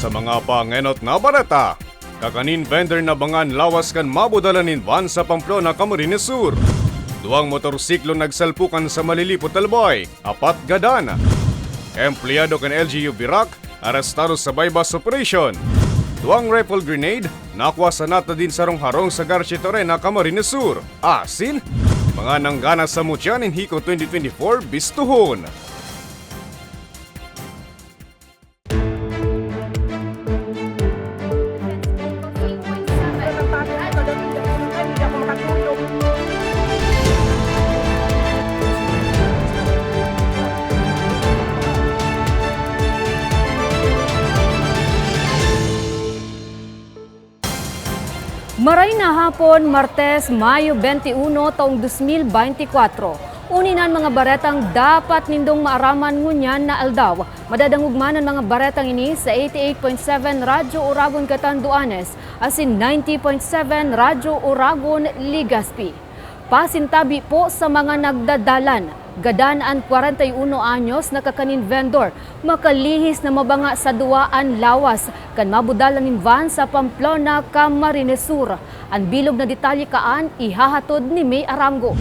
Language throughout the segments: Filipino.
Sa mga pangenot na barata, kakanin vendor na bangan lawas kan mabudalanin van sa Pamplona, Camarines Sur. Duang motorsiklo nagsalpukan sa Malilipot Talboy, apat gadana. Empleyado kan LGU Birak, arestado sa bypass operation. Duang rifle grenade, nakuha sa nata din sa harong sa Garcia Torena, Camarines Sur. Asin, mga nanggana sa Mutyan in Hiko 2024 bistuhon. Maray na hapon, Martes, Mayo 21, taong 2024. Uninan mga baretang dapat nindong maaraman ngunyan na aldaw. Madadangugmanan mga baretang ini sa 88.7 Radyo Uragon Catanduanes asin 90.7 Radyo Uragon Ligaspi. Pasintabi po sa mga nagdadalan. Gadaan 41 anyos nakakanin vendor. Makalihis na mabanga sa duwaan lawas. Kan mabudalan nin van sa Pamplona, Camarines Sur. Ang bilog na detalye kaan ihahatod ni May Arango.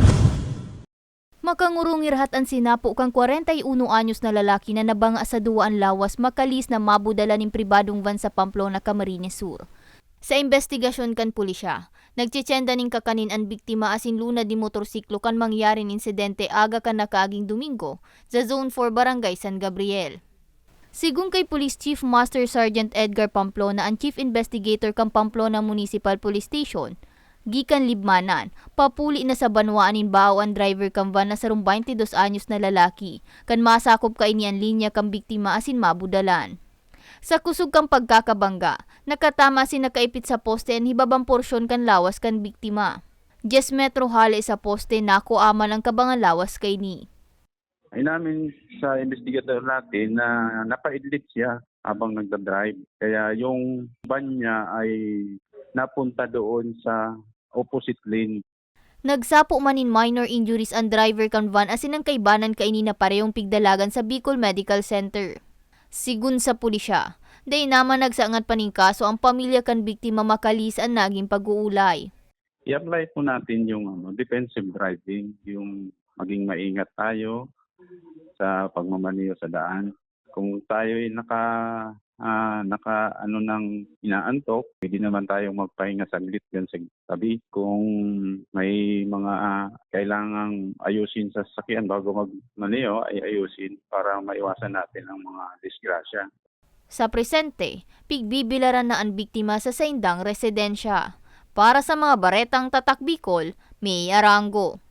Makangurong irhatan sinapo kang 41 anyos na lalaki na nabanga sa duwaan lawas makalis na mabudala ning pribadong van sa Pamplona, Camarines Sur. Sa investigasyon kan pulisya, nagtsitsenda ning kakanin ang biktima asin luna di motorsiklo kan mangyari ning insidente aga kan nakaaging Domingo sa Zone 4 Barangay San Gabriel. Sigung kay Police Chief Master Sergeant Edgar Pamplona ang Chief Investigator kang Pamplona Municipal Police Station, gikan libmanan, papuli na sa banwaanin bao ang driver kang van na sarong 22 anyos na lalaki, kan masakop ka ini ang linya kang biktima asin mabudalan. Sa kusog kang pagkakabangga, nakatama si nakaipit sa poste ang hibabang porsyon kan lawas kan biktima. 10 metro hali sa poste nako aman ang kabangan lawas kay ni. ay namin sa investigator natin na napaidlit siya habang nagda-drive. Kaya yung van niya ay napunta doon sa opposite lane. Nagsapo man in minor injuries ang driver kan van asin ang kaibanan kaini na parehong pigdalagan sa Bicol Medical Center. Sigun sa pulisya, day naman nagsaangat paning kaso ang pamilya kan biktima makalis ang naging pag-uulay. I-apply po natin yung ano, defensive driving, yung maging maingat tayo sa pagmamaniho sa daan. Kung tayo ay naka ah, naka ano nang inaantok, pwede naman tayong magpahinga saglit dyan sa tabi. Kung may mga ah, kailangang ayusin sa sasakyan bago magmaniho, ay ayusin para maiwasan natin ang mga disgrasya. Sa presente, pigbibilaran na ang biktima sa saindang residensya. Para sa mga baretang tatak Bicol, may arango.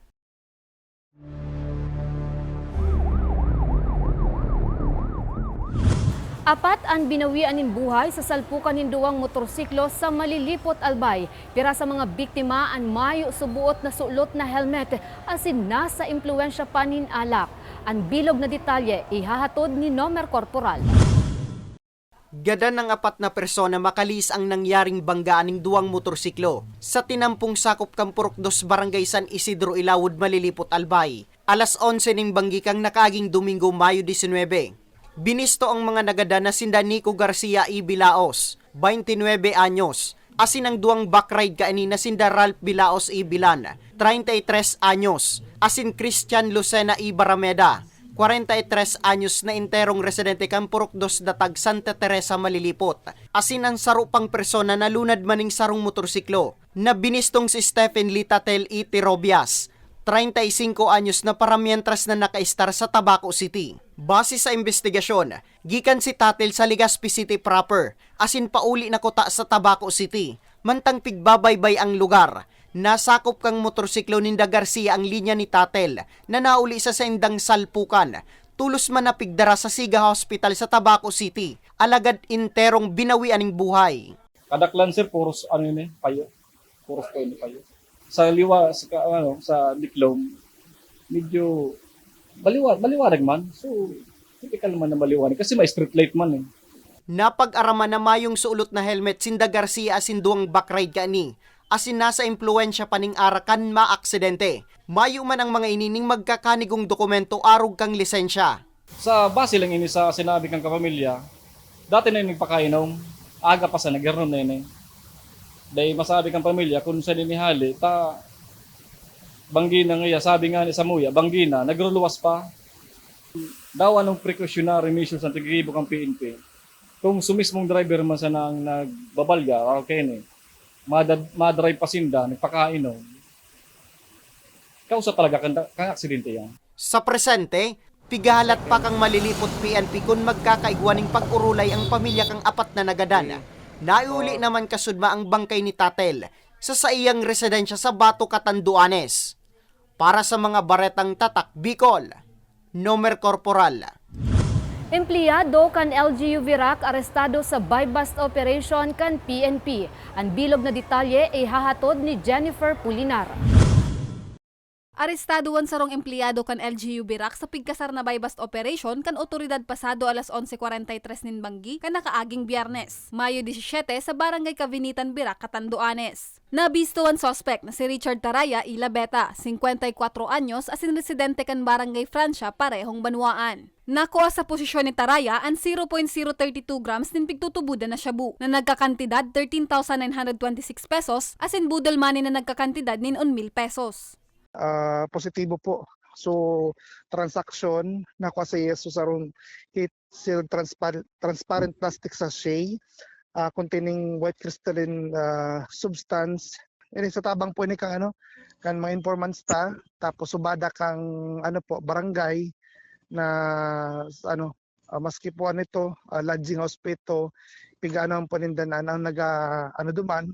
Apat ang binawian nin buhay sa salpukan nin duwang motorsiklo sa Malilipot, Albay. Pira sa mga biktima ang mayo subuot na sulot na helmet asin nasa impluensya pa nin alak. Ang bilog na detalye ihahatod ni Nomer Corporal. Gada ng apat na persona makalis ang nangyaring banggaan ng duwang motorsiklo sa tinampong sakop Kampurok dos Barangay San Isidro Ilawod Malilipot Albay. Alas 11 ning banggikang nakaaging Domingo Mayo 19. Binisto ang mga nagada na sinda Garcia y Bilaos, 29 anyos. Asin ang duwang backride kaani na sinda Ralph Bilaos y Bilan, 33 anyos. Asin Christian Lucena y Barameda, 43 anyos na interong residente Kampurok dos Datag Santa Teresa Malilipot. Asin ang sarupang persona na lunad maning sarong motorsiklo na binistong si Stephen Litatel y Tirobias, 35 anyos na paramientras na nakaistar sa Tabaco City. Base sa investigasyon, gikan si Tatel sa Legazpi City proper, asin pauli na kota sa Tabaco City. Mantang pigbabaybay ang lugar, nasakop kang motorsiklo ni Garcia ang linya ni Tatel na nauli sa sendang salpukan. Tulos man na pigdara sa Siga Hospital sa Tabaco City, alagad interong binawian ng buhay. Kadaklan sir, puros ano yun eh, payo. Puros ko payo. Sa liwa, sa, ano, sa diplom, medyo baliwa, baliwanag man. So, typical naman na baliwanag. Kasi may street light man eh. Napag-araman na mayong suulot na helmet sinda Garcia asin duwang backride kani. Asin nasa impluensya paning arakan maaksidente. Mayo man ang mga inining magkakanigong dokumento arog kang lisensya. Sa base lang ini sa sinabi kang kapamilya, Dati na yung nagpakainom, aga pa sa nagkaroon na yun eh. Dahil masabi kang pamilya, kung sa ninihali, ta, banggi na ngayon, sabi nga ni Samuya, banggi na, nagruluwas pa. Daw anong precautionary measures ang tigibo kang PNP. Kung sumismong driver man sa nang nagbabalga, okay ni. Madad, madrive pasinda, nagpakainom. Kausa talaga kang, kang aksidente yan. Sa presente, pigahalat pa kang malilipot PNP kung magkakaigwaning pag-urulay ang pamilya kang apat na nagadan. Naiuli naman kasudma ang bangkay ni Tatel sa saiyang residensya sa Bato Catanduanes. Para sa mga baretang tatak Bicol, Nomer Corporal. Empleyado kan LGU Virac arestado sa buy bust operation kan PNP. Ang bilog na detalye ay hahatod ni Jennifer Pulinar. Arestaduan sarong empleyado kan LGU Birak sa pigkasar na buy-bust operation kan otoridad pasado alas 11.43 nin Banggi kan nakaaging biyernes, Mayo 17 sa Barangay Kavinitan Birak, Catanduanes. Nabisto ang suspect na si Richard Taraya Ilabeta, 54 anyos, asin residente kan Barangay Francia, parehong banwaan. Nakuha sa posisyon ni Taraya ang 0.032 grams din pigtutubuda na shabu na nagkakantidad 13,926 pesos asin budol money na nagkakantidad nin 1,000 pesos. Ah, positibo po. So transaction na kwa sa yeso sa ron it sealed transparent transparent plastic sachet uh, containing white crystalline ah, substance. Ini sa tabang po ni kang ano kan mga informants ta tapos subada kang ano po barangay na ano uh, maski po ano ito ah, lodging hospital pigaano ang panindanan ang naga ano duman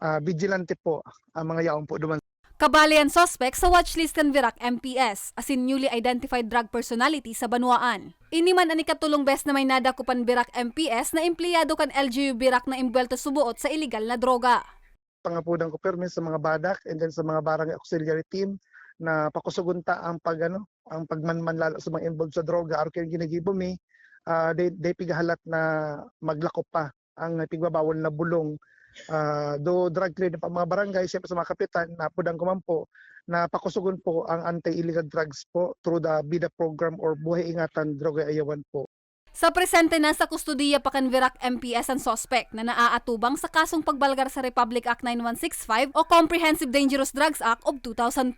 ah, vigilante po ang mga yaon po duman Kabali ang suspect sa watchlist kan Virac MPS, as in newly identified drug personality sa Banwaan. Iniman ani katulong best na may nadakupan Virac MPS na empleyado kan LGU Virac na imbwelto subuot sa illegal na droga. pangapudang ko permis sa mga badak and then sa mga barangay auxiliary team na pakusugunta ang pag ano ang pagmanman lalo sa mga involved sa droga or kaya ginagibo mi uh, they, they pigahalat na maglakop pa ang pigbabawal na bulong uh, do drug clear pa mga barangay siyempre sa mga kapitan na pudang kumampo na pakusugon po ang anti-illegal drugs po through the BIDA program or Buhay Ingatan Droga Ayawan po. Sa presente na sa kustudiya pa kan Virac MPS ang suspect na naaatubang sa kasong pagbalgar sa Republic Act 9165 o Comprehensive Dangerous Drugs Act of 2002.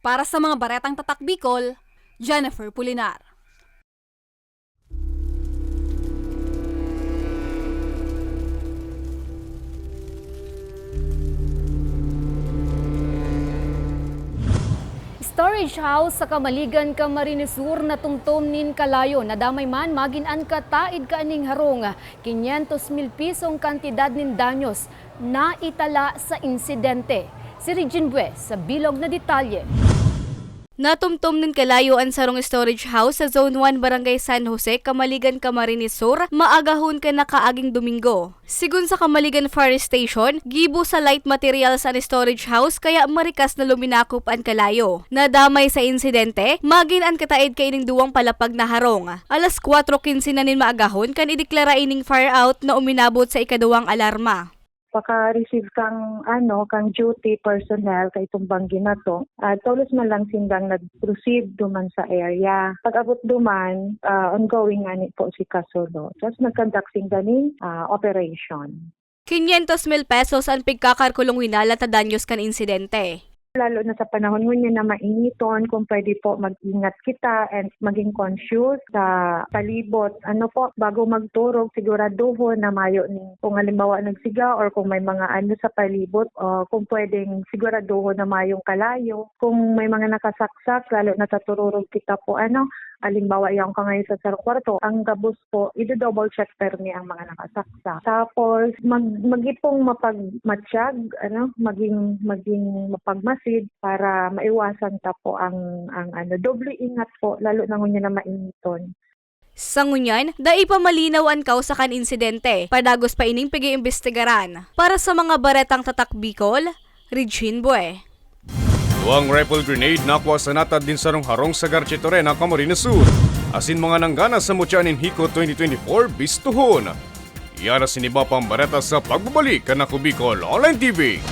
Para sa mga baretang tatak Bicol, Jennifer Pulinar. Storage house sa Kamaligan, Camarines Sur na tungtom nin kalayo na damay man magin an kataid kaaning harong 500 mil pisong kantidad nin danyos na itala sa insidente. Si Regine Bue sa bilog na detalye. Natumtom ng kalayo ang sarong storage house sa Zone 1 Barangay San Jose, Kamaligan, Camarines Sur, maagahon ka na kaaging Domingo. Sigun sa Kamaligan Fire Station, gibo sa light materials ang storage house kaya marikas na luminakop ang kalayo. Nadamay sa insidente, magin ang kataid kaining duwang palapag na harong. Alas 4.15 na nin maagahon kan ideklara ining fire out na uminabot sa ikaduwang alarma. Paka-receive kang ano kang duty personnel kay itong banggi na to. Uh, man lang sindang nag-proceed duman sa area. Pag abot duman ah, ongoing nga ni po si Kasulo. Tapos nag-conduct singdaning ah, operation. 500 mil pesos ang pigkakarkulong winala ta danyos kan insidente. Lalo na sa panahon ngunyan na mainiton kung pwede po mag-ingat kita and maging conscious sa palibot. Ano po bago magturog siguraduhon na mayo ni kung halimbawa nagsiga or kung may mga ano sa palibot o kung pwedeng siguraduhon na mayong kalayo. Kung may mga nakasaksak lalo na sa tururog kita po ano Alimbawa, yung ka ngayon sa sarong kwarto, ang gabos po, i-double check permi ang mga nakasaksa. Tapos, mag, magipong mapagmatsyag, ano, maging, maging mapagmasid para maiwasan ta po ang, ang ano, doble ingat po, lalo na ngunyan na mainiton. Sa ngunyan, dai pa malinaw ang kausa kan insidente, padagos pa ining pag-iimbestigaran. Para sa mga baretang tatak Bicol, Regine Bue. Duang rifle grenade nakuha sa natad din sarong harong sa Garchetorena, Camarines Sur. Asin mga nanggana sa Mutyanin Hiko 2024 bistuhon. Iyan na siniba pang bareta sa pagbabalik ka na Bicol Online TV.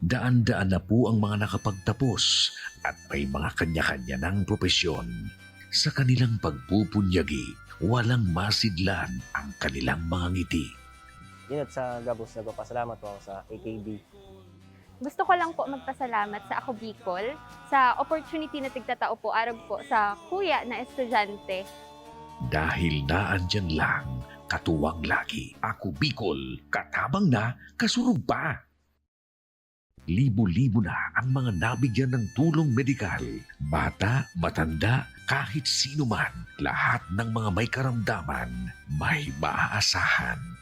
Daan-daan na po ang mga nakapagtapos at may mga kanya-kanya ng propesyon. Sa kanilang pagpupunyagi, walang masidlan ang kanilang mga ngiti. Yun at sa Gabos, nagpapasalamat po ako sa AKB. Gusto ko lang po magpasalamat sa Ako Bicol sa opportunity na tigtatao po arag po sa kuya na estudyante. Dahil naandyan lang, katuwang lagi, ako Bicol, katabang na, kasurog pa. Libo-libo na ang mga nabigyan ng tulong medikal. Bata, matanda, kahit sino man, lahat ng mga may karamdaman, may maaasahan.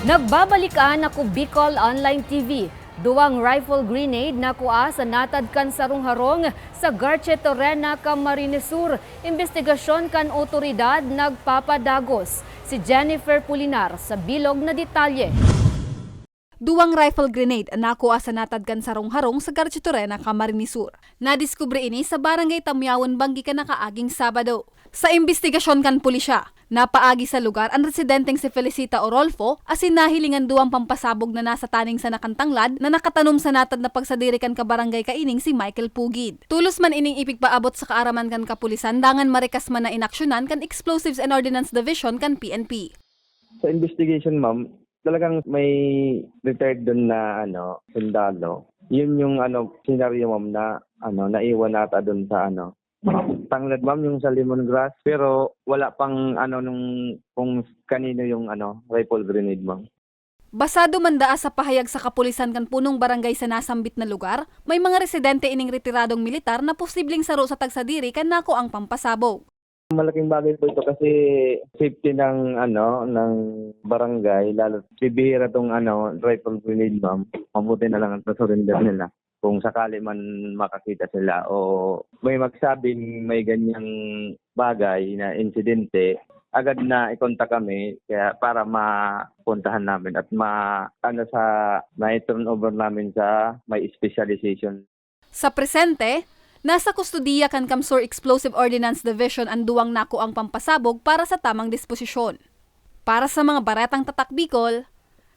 Nagbabalikan ako Bicol Online TV. Duwang rifle grenade na kuha sa natad kan sarong harong sa Garche Torrena, Camarines Sur. Investigasyon kan otoridad nagpapadagos. Si Jennifer Pulinar sa bilog na detalye. Duwang rifle grenade nakuha sa natadkan sa harong sa Garchitorena, Camarines Sur. Nadiskubre ini sa barangay Tamyawan, Banggi ka nakaaging Sabado. Sa investigasyon kan pulisya, napaagi sa lugar ang residenteng si Felicita Orolfo asin nahilingan duwang pampasabog na nasa taning sa nakantanglad na nakatanom sa natad na pagsadiri kan ka barangay kaining si Michael Pugid. Tulos man ining ipigpaabot sa kaaraman kan kapulisan dangan marikas man na inaksyonan kan Explosives and Ordnance Division kan PNP. Sa investigation, ma'am, talagang may retired doon na ano, sundalo. Yun yung ano, scenario, ma'am, na ano, naiwan nata doon sa ano, tanglad, ma'am, yung sa lemongrass. Pero wala pang ano nung kung kanino yung ano, rifle grenade, ma'am. Basado man daa sa pahayag sa kapulisan kan punong barangay sa nasambit na lugar, may mga residente ining retiradong militar na posibleng saro sa tagsadiri kan nako ang pampasabog. Malaking bagay po ito kasi safety ng ano ng barangay lalo bibihira tong ano rifle grenade ma'am. Mabuti na lang ang surrender nila kung sakali man makakita sila o may magsabing may ganyang bagay na insidente agad na ikontak kami kaya para mapuntahan namin at ma ano sa na-turn over namin sa may specialization Sa presente, nasa kustudiya kan Kamsur Explosive Ordnance Division ang duwang nako ang pampasabog para sa tamang disposisyon. Para sa mga baretang tatak Bicol,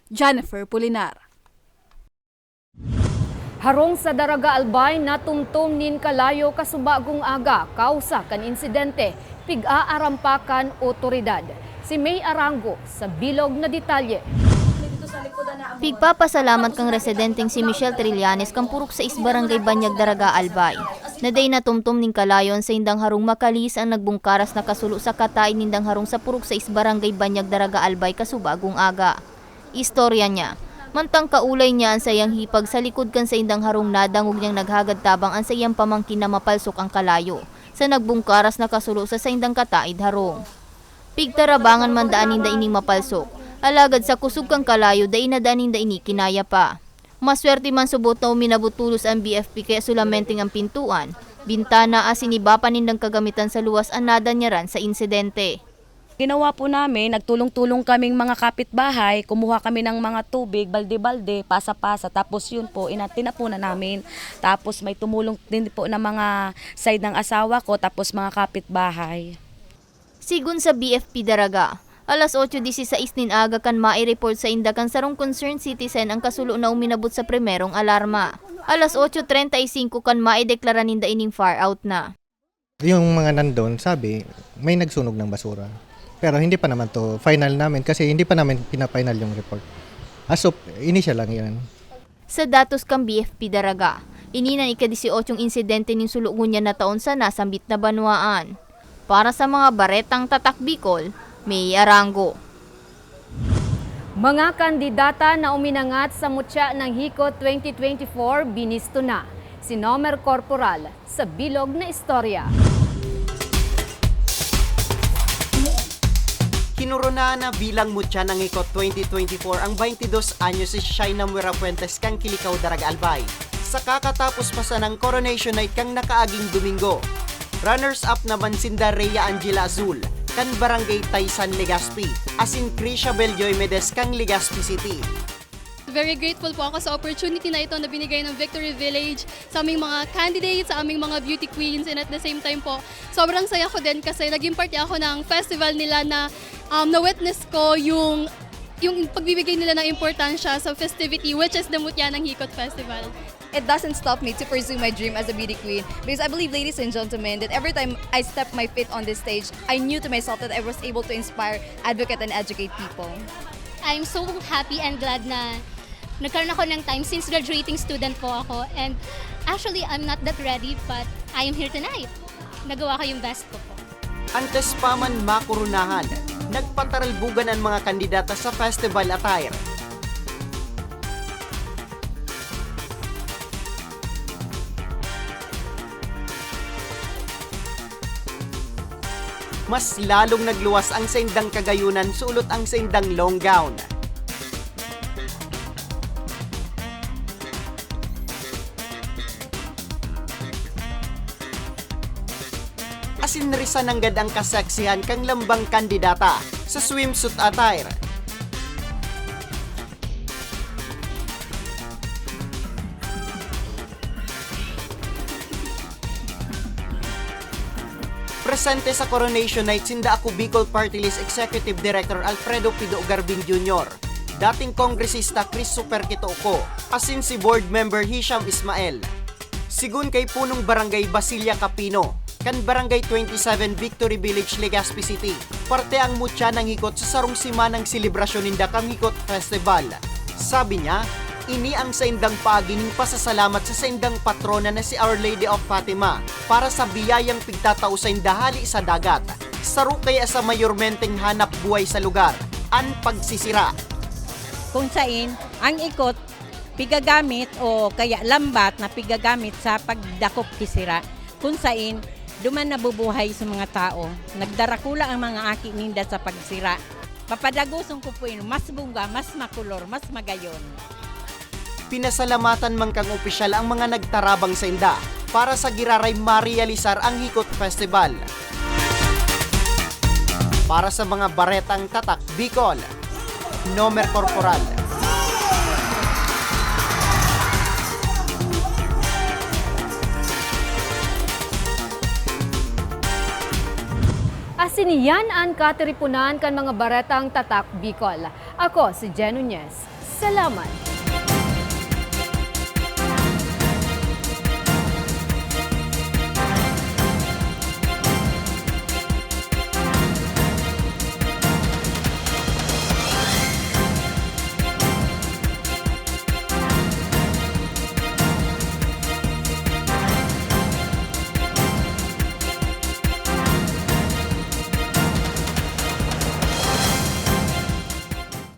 Jennifer Pulinar. Harong sa Daraga Albay natumtum nin kalayo kasubagong aga kausa kan insidente pig-aarampakan otoridad. Si May Arango sa bilog na detalye. Pigpapasalamat kang residenteng si Michelle Trillanes kang purok sa Isbarangay Banyag Daraga Albay. Na day natumtum ning kalayon sa indang harong makalis ang nagbungkaras na kasulo sa katay nindang harong sa purok sa Isbarangay Banyag Daraga Albay kasubagong aga. Istorya niya, Mantang kaulay niya ang sayang hipag sa likod kan sa indang harong nadangog niyang naghagad tabang ang sayang pamangkin na mapalsok ang kalayo sa nagbungkaras na kasulo sa saindang kataid harong. Pigtarabangan man daan ninda ining mapalsok, alagad sa kusog kang kalayo da inadaan ninda ini kinaya pa. Maswerte man subot na uminabutulos ang BFP kaya sulamenting ang pintuan, bintana asin iba pa nindang kagamitan sa luwas anada niya ran sa insidente. Ginawa po namin, nagtulong-tulong kaming mga kapitbahay, kumuha kami ng mga tubig, balde-balde, pasa-pasa, tapos yun po, inatina po na namin. Tapos may tumulong din po ng mga side ng asawa ko, tapos mga kapitbahay. Sigun sa BFP Daraga, alas 8.16 nin aga kan mai-report sa Indakan sarong concerned citizen ang kasulo na uminabot sa primerong alarma. Alas 8.35 kan mai-deklara ninda ining far out na. Yung mga nandun, sabi, may nagsunog ng basura. Pero hindi pa naman to final namin kasi hindi pa namin pina-final yung report. As of, initial lang yan. Sa datos kang BFP Daraga, ininan ika-18 insidente ning sulugon niya na taon sa nasambit na banwaan. Para sa mga baretang tatak Bicol, May Arango. Mga kandidata na uminangat sa mutya ng HICO 2024 binisto na. Si Nomer Corporal sa Bilog na Istorya. Kinuruna na bilang mutya ng ICO 2024 ang 22 anyos si Shaina Muera Fuentes kang Kilikaw Darag Albay. Sa kakatapos pa sa ng coronation night kang nakaaging Domingo. Runners-up naman sinda Rhea Angela Azul, kan Barangay Taysan Legazpi, asin Krisha Beljoy Medes kang Legazpi City. Very grateful po ako sa opportunity na ito na binigay ng Victory Village sa aming mga candidates, sa aming mga beauty queens and at the same time po, sobrang saya ko din kasi naging parte ako ng festival nila na um, na-witness ko yung yung pagbibigay nila ng importansya sa festivity which is the Mutya ng Hikot Festival. it doesn't stop me to pursue my dream as a beauty queen because I believe, ladies and gentlemen, that every time I step my feet on this stage, I knew to myself that I was able to inspire, advocate, and educate people. I'm so happy and glad na nagkaroon ako ng time since graduating student po ako. And actually, I'm not that ready but I am here tonight. Nagawa ko yung best ko po. Antes pa man makurunahan, nagpataralbugan ang mga kandidata sa festival attire. Mas lalong nagluwas ang sendang kagayunan sulot ang sendang long gown. Asinrisan ng gadang kaseksihan kang lambang kandidata sa swimsuit attire. Presente sa Coronation Night sinda ako Bicol Party List Executive Director Alfredo Pido Garbin Jr., dating kongresista Chris Superkito Uco, asin si board member Hisham Ismael. Sigun kay punong barangay Basilia Capino, kan barangay 27 Victory Village, Legazpi City. Parte ang mutya ng hikot sa sarong sima ng selebrasyon ng Dakam Hikot Festival. Sabi niya, ini ang saindang paagining pasasalamat sa saindang patrona na si Our Lady of Fatima para sa biyayang pigtatao sa indahali sa dagat. Saro kaya sa mayormenteng hanap buhay sa lugar, an pagsisira. kung sain ang ikot pigagamit o kaya lambat na pigagamit sa pagdakop kisira kung sain duman nabubuhay sa mga tao nagdarakula ang mga aki ninda sa pagsira papadagusong yun, mas bunga, mas makulor, mas magayon. Pinasalamatan man kang opisyal ang mga nagtarabang sa inda para sa giraray marealisar ang Hikot Festival. Para sa mga baretang tatak Bicol, Nomer Corporal. Asiniyan ang kateripunan kan mga baretang tatak Bicol. Ako si Jen Nunez. Salamat.